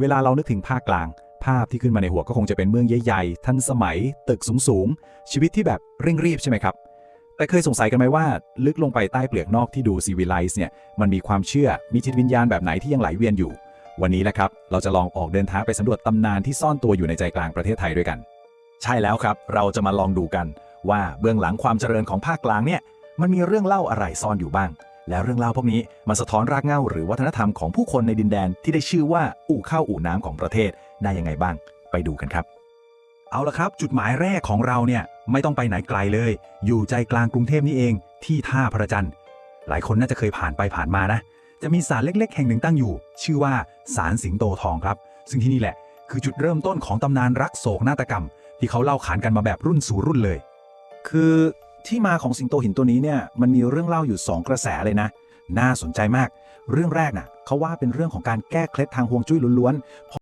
เวลาเรานึกถึงภาคกลาง ภาพที่ขึ้นมาในหัวก็คงจะเป็นเมืองใหญ่ๆ ทันสมัย ตึกสูงๆ ชีวิตที่แบบเร่งรีบใช่ไหมครับ แต่เคยสงสัยกันไหมว่า ลึกลงไปใต้เปลือกนอกที่ดูซีวิไลซ์เนี่ย มันมีความเชื่อ มีจิตวิญญาณแบบไหนที่ยังไหลเวียนอยู่ วันนี้แหละครับ เราจะลองออกเดินทางไปสำรวจตำนานที่ซ่อนตัวอยู่ในใจกลางประเทศไทยด้วยกัน ใช่แล้วครับ เราจะมาลองดูกัน ว่าเบื้องหลังความเจริญของภาคกลางเนี่ย มันมีเรื่องเล่าอะไรซ่อนอยู่บ้าง แล้วเรื่องเล่าพวกนี้มันสะท้อนรากเหง้าหรือวัฒนธรรมของผู้คนในดินแดนที่ได้ชื่อว่าอู่ข้าวอู่น้ำของประเทศได้ยังไงบ้าง ไปดูกันครับ เอาละครับจุดหมายแรกของเราเนี่ยไม่ต้องไปไหนไกลเลย อยู่ใจกลางกรุงเทพนี่เองที่ท่าพระจันทร์ หลายคนน่าจะเคยผ่านไปผ่านมานะ จะมีศาลเล็ก ๆ แห่งหนึ่งตั้งอยู่ ชื่อว่าศาลสิงโตทองครับ ซึ่งที่นี่แหละ คือจุดเริ่มต้นของตำนานรักโศกนาฏกรรม ที่เขาเล่าขานกันมาแบบรุ่นสู่รุ่นเลย คือ ที่มาของสิงโตหินตัวนี้เนี่ยมันมีเรื่องเล่าอยู่ 2 กระแสเลยนะ น่าสนใจมาก เรื่องแรกน่ะเขาว่าเป็นเรื่องของการแก้เคล็ดทางฮวงจุ้ยล้วนๆ